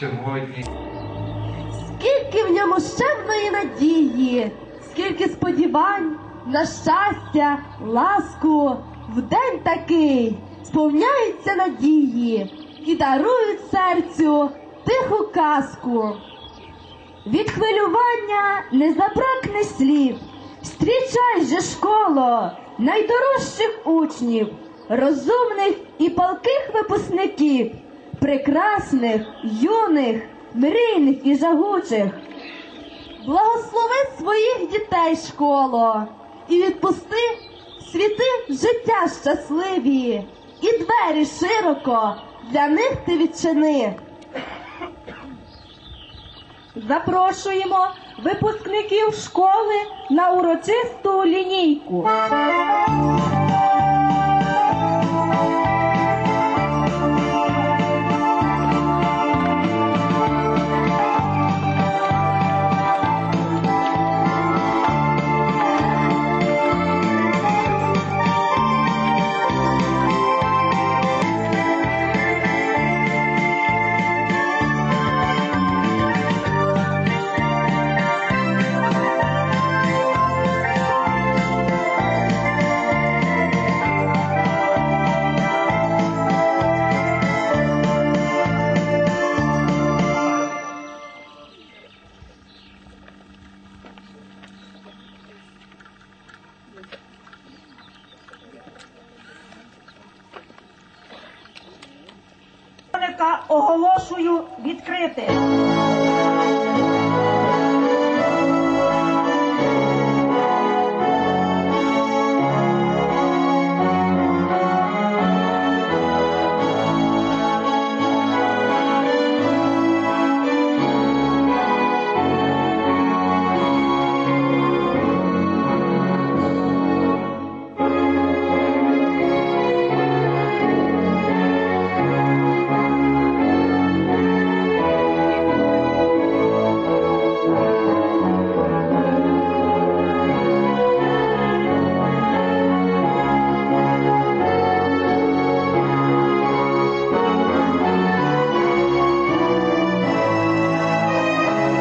сьогодні. Скільки в ньому щемної надії, скільки сподівань на щастя, ласку, в день такий сповняються надії і дарують серцю тиху казку. Від хвилювання не забракне слів. Зустрічай же школо найдорожчих учнів, розумних і палких випускників, прекрасних, юних, мрійних і жагучих. Благослови своїх дітей, школо, і відпусти світи життя щасливі, і двері широко для них ти відчини. Запрошуємо випускників школи на урочисту лінійку. Оголошую відкритим.